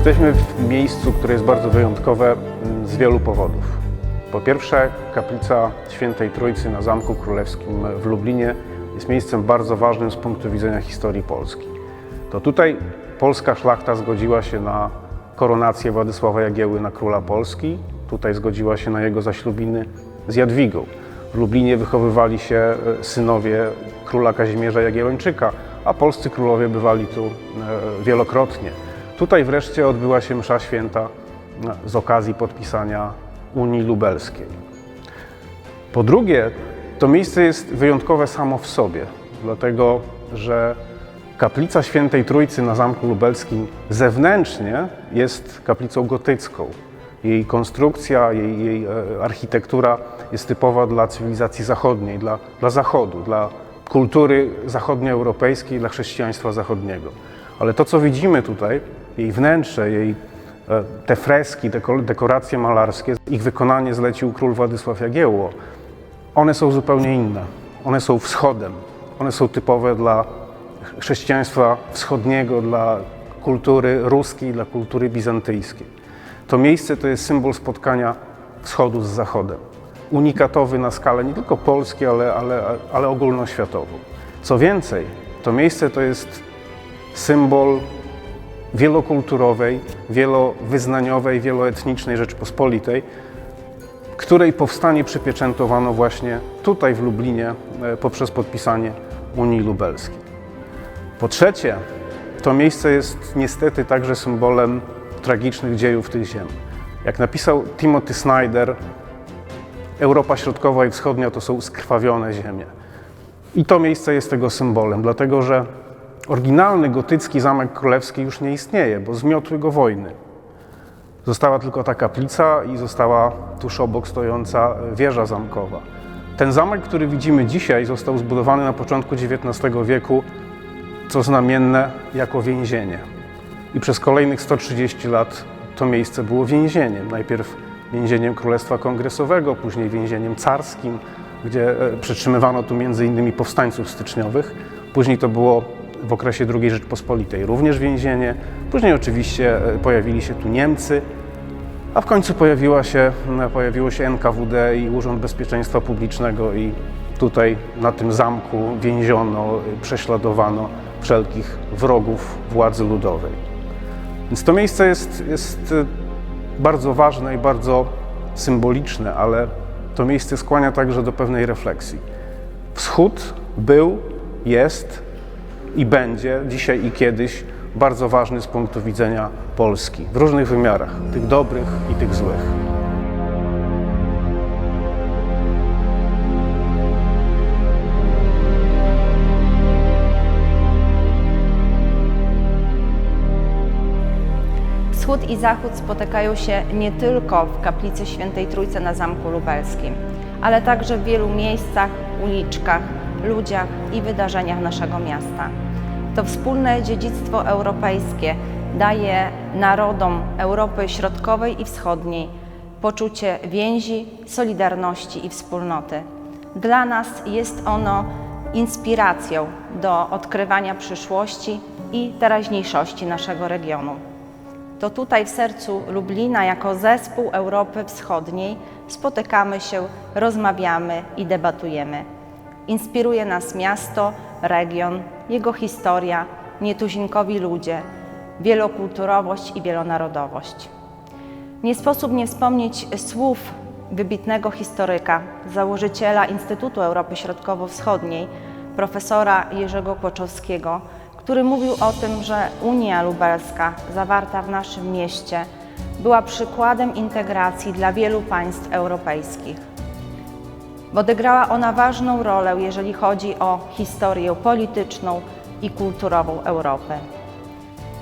Jesteśmy w miejscu, które jest bardzo wyjątkowe mm, z wielu powodów. Po pierwsze, kaplica Świętej Trójcy na Zamku Królewskim w Lublinie jest miejscem bardzo ważnym z punktu widzenia historii Polski. To tutaj polska szlachta zgodziła się na koronację Władysława Jagieły na króla Polski. Tutaj zgodziła się na jego zaślubiny z Jadwigą. W Lublinie wychowywali się e, synowie króla Kazimierza Jagiellończyka, a polscy królowie bywali tu e, wielokrotnie. Tutaj wreszcie odbyła się msza święta z okazji podpisania Unii Lubelskiej. Po drugie, to miejsce jest wyjątkowe samo w sobie, dlatego że kaplica Świętej Trójcy na Zamku Lubelskim zewnętrznie jest kaplicą gotycką. Jej konstrukcja, jej, jej e, architektura jest typowa dla cywilizacji zachodniej, dla, dla Zachodu, dla kultury zachodnioeuropejskiej, dla chrześcijaństwa zachodniego. Ale to, co widzimy tutaj, jej wnętrze, jej e, te freski, deko- dekoracje malarskie, ich wykonanie zlecił król Władysław Jagiełło. One są zupełnie inne. One są wschodem. One są typowe dla chrześcijaństwa wschodniego, dla kultury ruskiej, dla kultury bizantyjskiej. To miejsce to jest symbol spotkania wschodu z zachodem. Unikatowy na skalę nie tylko polskiej, ale, ale, ale ogólnoświatową. Co więcej, to miejsce to jest symbol wielokulturowej, wielowyznaniowej, wieloetnicznej Rzeczpospolitej, której powstanie przypieczętowano właśnie tutaj w Lublinie e, poprzez podpisanie Unii Lubelskiej. Po trzecie, to miejsce jest niestety także symbolem tragicznych dziejów tych ziem. Jak napisał Timothy Snyder, Europa Środkowa i Wschodnia to są skrwawione ziemie. I to miejsce jest tego symbolem, dlatego że oryginalny gotycki Zamek Królewski już nie istnieje, bo zmiotły go wojny. Została tylko ta kaplica i została tuż obok stojąca wieża zamkowa. Ten zamek, który widzimy dzisiaj, został zbudowany na początku XIX wieku, co znamienne, jako więzienie. I przez kolejnych 130 lat to miejsce było więzieniem. Najpierw więzieniem Królestwa Kongresowego, później więzieniem carskim, gdzie e, przetrzymywano tu innymi powstańców styczniowych. Później to było w okresie II Rzeczpospolitej również więzienie. Później oczywiście e, pojawili się tu Niemcy, a w końcu pojawiła się, pojawiło się NKWD i Urząd Bezpieczeństwa Publicznego i tutaj na tym zamku więziono, prześladowano wszelkich wrogów władzy ludowej. Więc to miejsce jest, jest bardzo ważne i bardzo symboliczne, ale to miejsce skłania także do pewnej refleksji. Wschód był, jest i będzie dzisiaj i kiedyś bardzo ważny z punktu widzenia Polski w różnych wymiarach, tych dobrych i tych złych. Wschód i Zachód spotykają się nie tylko w kaplicy Świętej Trójcy na Zamku Lubelskim, ale także w wielu miejscach, uliczkach, ludziach i wydarzeniach naszego miasta. To wspólne dziedzictwo europejskie daje narodom Europy Środkowej i Wschodniej poczucie więzi, solidarności i wspólnoty. Dla nas jest ono inspiracją do odkrywania przyszłości i teraźniejszości naszego regionu. To tutaj w sercu Lublina, jako zespół Europy Wschodniej, spotykamy się, rozmawiamy i debatujemy. Inspiruje nas miasto, region, jego historia, nietuzinkowi ludzie, wielokulturowość i wielonarodowość. Nie sposób nie wspomnieć słów wybitnego historyka, założyciela Instytutu Europy Środkowo-Wschodniej, profesora Jerzego Kłoczowskiego, który mówił o tym, że Unia Lubelska, zawarta w naszym mieście, była przykładem integracji dla wielu państw europejskich. Odegrała ona ważną rolę, jeżeli chodzi o historię polityczną i kulturową Europy.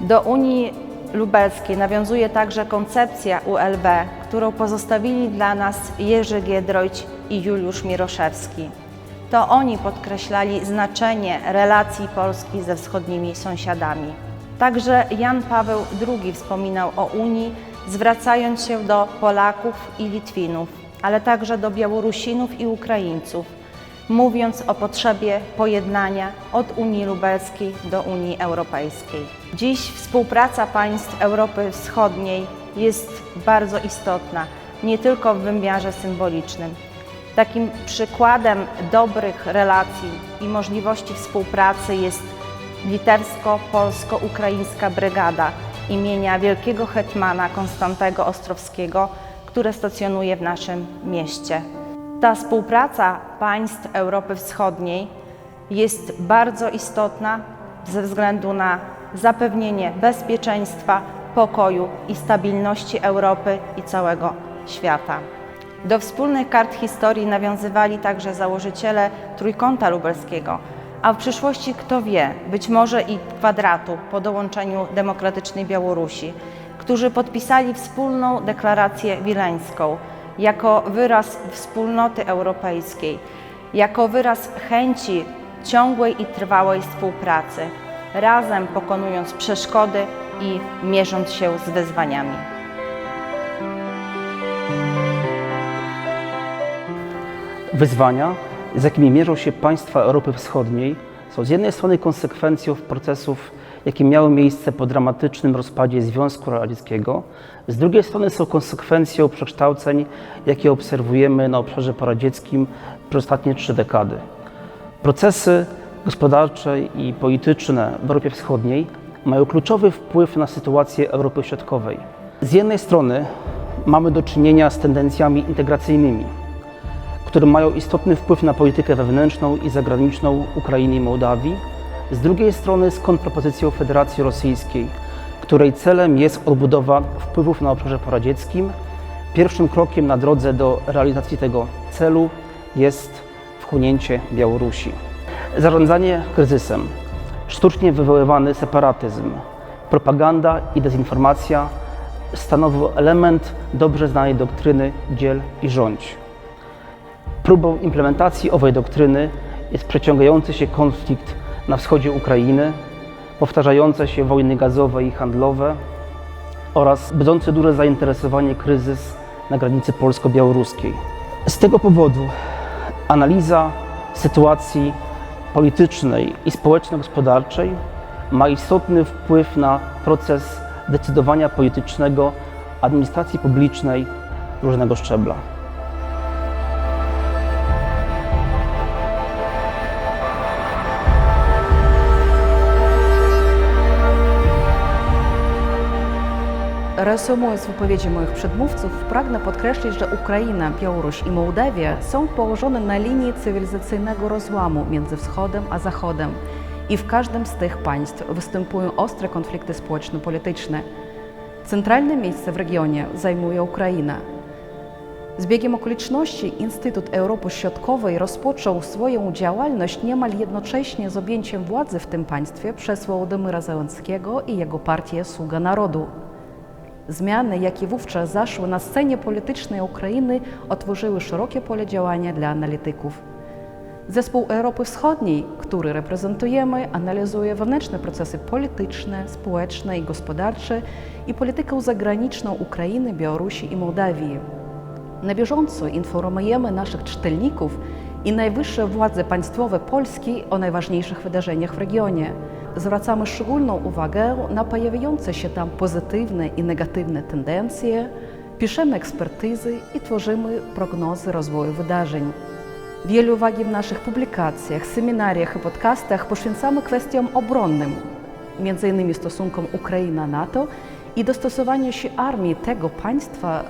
Do Unii Lubelskiej nawiązuje także koncepcja ULB, którą pozostawili dla nas Jerzy Giedroyć i Juliusz Miroszewski. To oni podkreślali znaczenie relacji Polski ze wschodnimi sąsiadami. Także Jan Paweł II wspominał o Unii, zwracając się do Polaków i Litwinów, ale także do Białorusinów i Ukraińców, mówiąc o potrzebie pojednania od Unii Lubelskiej do Unii Europejskiej. Dziś współpraca państw Europy Wschodniej jest bardzo istotna, nie tylko w wymiarze symbolicznym. Takim przykładem dobrych relacji i możliwości współpracy jest litewsko-polsko-ukraińska brygada imienia wielkiego hetmana Konstantego Ostrowskiego, które stacjonuje w naszym mieście. Ta współpraca państw Europy Wschodniej jest bardzo istotna ze względu na zapewnienie bezpieczeństwa, pokoju i stabilności Europy i całego świata. Do wspólnych kart historii nawiązywali także założyciele Trójkąta Lubelskiego, a w przyszłości kto wie, być może i kwadratu po dołączeniu demokratycznej Białorusi, którzy podpisali wspólną deklarację wileńską jako wyraz wspólnoty europejskiej, jako wyraz chęci ciągłej i trwałej współpracy, razem pokonując przeszkody i mierząc się z wyzwaniami. Wyzwania, z jakimi mierzą się państwa Europy Wschodniej, są z jednej strony konsekwencją procesów, jakie miały miejsce po dramatycznym rozpadzie Związku Radzieckiego, z drugiej strony są konsekwencją przekształceń, jakie obserwujemy na obszarze poradzieckim przez ostatnie trzy dekady. Procesy gospodarcze i polityczne w Europie Wschodniej mają kluczowy wpływ na sytuację Europy Środkowej. Z jednej strony mamy do czynienia z tendencjami integracyjnymi, które mają istotny wpływ na politykę wewnętrzną i zagraniczną Ukrainy i Mołdawii, z drugiej strony z kontrpropozycją Federacji Rosyjskiej, której celem jest odbudowa wpływów na obszarze poradzieckim. Pierwszym krokiem na drodze do realizacji tego celu jest wchłonięcie Białorusi. Zarządzanie kryzysem, sztucznie wywoływany separatyzm, propaganda i dezinformacja stanowią element dobrze znanej doktryny dziel i rządź. Próbą implementacji owej doktryny jest przeciągający się konflikt na wschodzie Ukrainy, powtarzające się wojny gazowe i handlowe oraz budzący duże zainteresowanie kryzys na granicy polsko-białoruskiej. Z tego powodu analiza sytuacji politycznej i społeczno-gospodarczej ma istotny wpływ na proces decydowania politycznego administracji publicznej różnego szczebla. Reasumując wypowiedzi moich przedmówców, pragnę podkreślić, że Ukraina, Białoruś i Mołdawia są położone na linii cywilizacyjnego rozłamu między wschodem a zachodem i w każdym z tych państw występują ostre konflikty społeczno-polityczne. Centralne miejsce w regionie zajmuje Ukraina. Z biegiem okoliczności Instytut Europy Środkowej rozpoczął swoją działalność niemal jednocześnie z objęciem władzy w tym państwie przez Wołodymyra Zełenskiego i jego partię Sługa Narodu. Zmiany, jakie wówczas zaszły na scenie politycznej Ukrainy, otworzyły szerokie pole działania dla analityków. Zespół Europy Wschodniej, który reprezentujemy, analizuje wewnętrzne procesy polityczne, społeczne i gospodarcze i politykę zagraniczną Ukrainy, Białorusi i Mołdawii. Na bieżąco informujemy naszych czytelników i najwyższe władze państwowe Polski o najważniejszych wydarzeniach w regionie. Zwracamy szczególną uwagę na pojawiające się tam pozytywne i negatywne tendencje, piszemy ekspertyzy i tworzymy prognozy rozwoju wydarzeń. Wiele uwagi w naszych publikacjach, seminariach i podcastach poświęcamy kwestiom obronnym, m.in. stosunkom Ukraina-NATO i dostosowaniu się armii tego państwa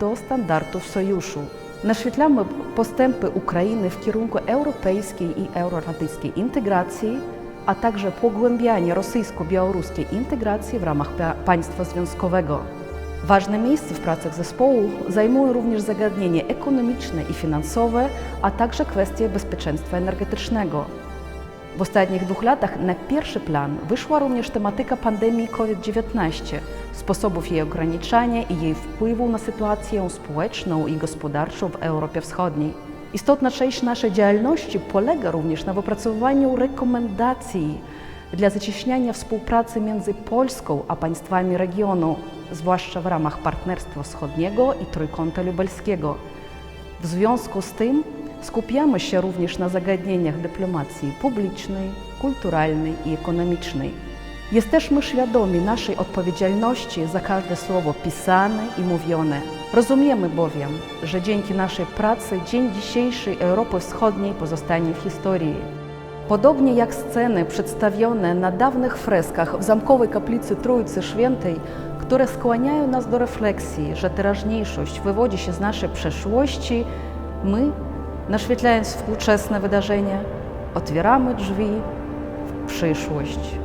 do standardów sojuszu. Naświetlamy postępy Ukrainy w kierunku europejskiej i euroatlantyckiej integracji, a także pogłębianie rosyjsko-białoruskiej integracji w ramach pa- państwa związkowego. Ważne miejsce w pracach zespołu zajmują również zagadnienia ekonomiczne i finansowe, a także kwestie bezpieczeństwa energetycznego. W ostatnich dwóch latach na pierwszy plan wyszła również tematyka pandemii COVID-19, sposobów jej ograniczania i jej wpływu na sytuację społeczną i gospodarczą w Europie Wschodniej. Istotna część naszej działalności polega również na wypracowaniu rekomendacji dla zacieśniania współpracy między Polską a państwami regionu, zwłaszcza w ramach Partnerstwa Wschodniego i Trójkąta Lubelskiego. W związku z tym skupiamy się również na zagadnieniach dyplomacji publicznej, kulturalnej i ekonomicznej. Jesteśmy świadomi naszej odpowiedzialności za każde słowo pisane i mówione. Rozumiemy bowiem, że dzięki naszej pracy dzień dzisiejszy Europy Wschodniej pozostanie w historii. Podobnie jak sceny przedstawione na dawnych freskach w zamkowej kaplicy Trójcy Świętej, które skłaniają nas do refleksji, że teraźniejszość wywodzi się z naszej przeszłości, my, naświetlając współczesne wydarzenia, otwieramy drzwi w przyszłość.